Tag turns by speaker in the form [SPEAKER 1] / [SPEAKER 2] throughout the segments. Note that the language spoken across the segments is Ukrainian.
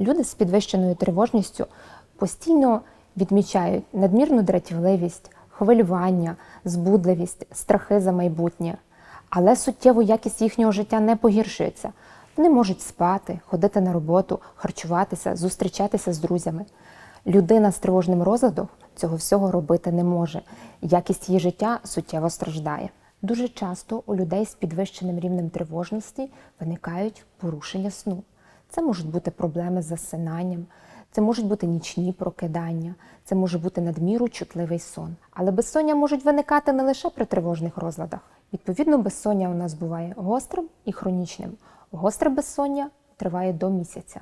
[SPEAKER 1] Люди з підвищеною тривожністю постійно відмічають надмірну дратівливість, хвилювання, збудливість, страхи за майбутнє. Але суттєво якість їхнього життя не погіршується. Вони можуть спати, ходити на роботу, харчуватися, зустрічатися з друзями. Людина з тривожним розладом цього всього робити не може. Якість її життя суттєво страждає. Дуже часто у людей з підвищеним рівнем тривожності виникають порушення сну. Це можуть бути проблеми з засинанням, це можуть бути нічні прокидання, це може бути надміру чутливий сон. Але безсоння можуть виникати не лише при тривожних розладах. Відповідно, безсоння у нас буває гострим і хронічним. Гостре безсоння триває до місяця.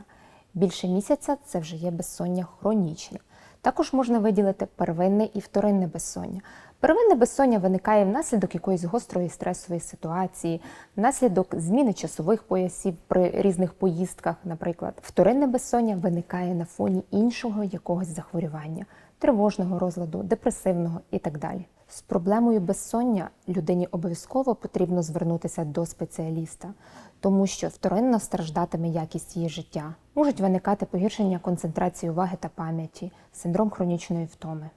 [SPEAKER 1] Більше місяця це вже є безсоння хронічне. Також можна виділити первинне і вторинне безсоння. Первинне безсоння виникає внаслідок якоїсь гострої стресової ситуації, внаслідок зміни часових поясів при різних поїздках, наприклад. Вторинне безсоння виникає на фоні іншого якогось захворювання, тривожного розладу, депресивного і так далі. З проблемою безсоння людині обов'язково потрібно звернутися до спеціаліста, тому що вторинно страждатиме якість її життя. Можуть виникати погіршення концентрації уваги та пам'яті, синдром хронічної втоми.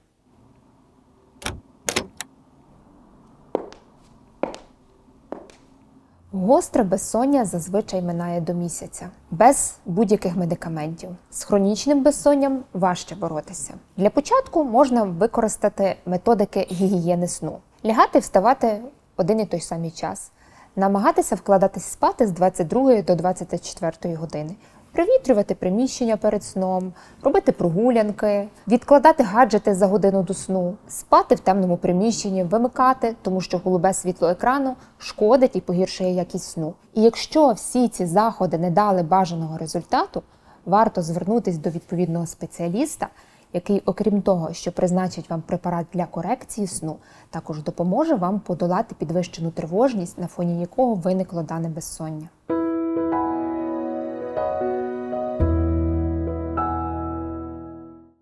[SPEAKER 1] Гостре безсоння зазвичай минає до місяця без будь-яких медикаментів. З хронічним безсонням важче боротися. Для початку можна використати методики гігієни сну, лягати, вставати один і той самий час, намагатися вкладатись спати з 22 до 24 години. Привітрювати приміщення перед сном, робити прогулянки, відкладати гаджети за годину до сну, спати в темному приміщенні, вимикати, тому що голубе світло екрану шкодить і погіршує якість сну. І якщо всі ці заходи не дали бажаного результату, варто звернутися до відповідного спеціаліста, який, окрім того, що призначить вам препарат для корекції сну, також допоможе вам подолати підвищену тривожність, на фоні якого виникло дане безсоння.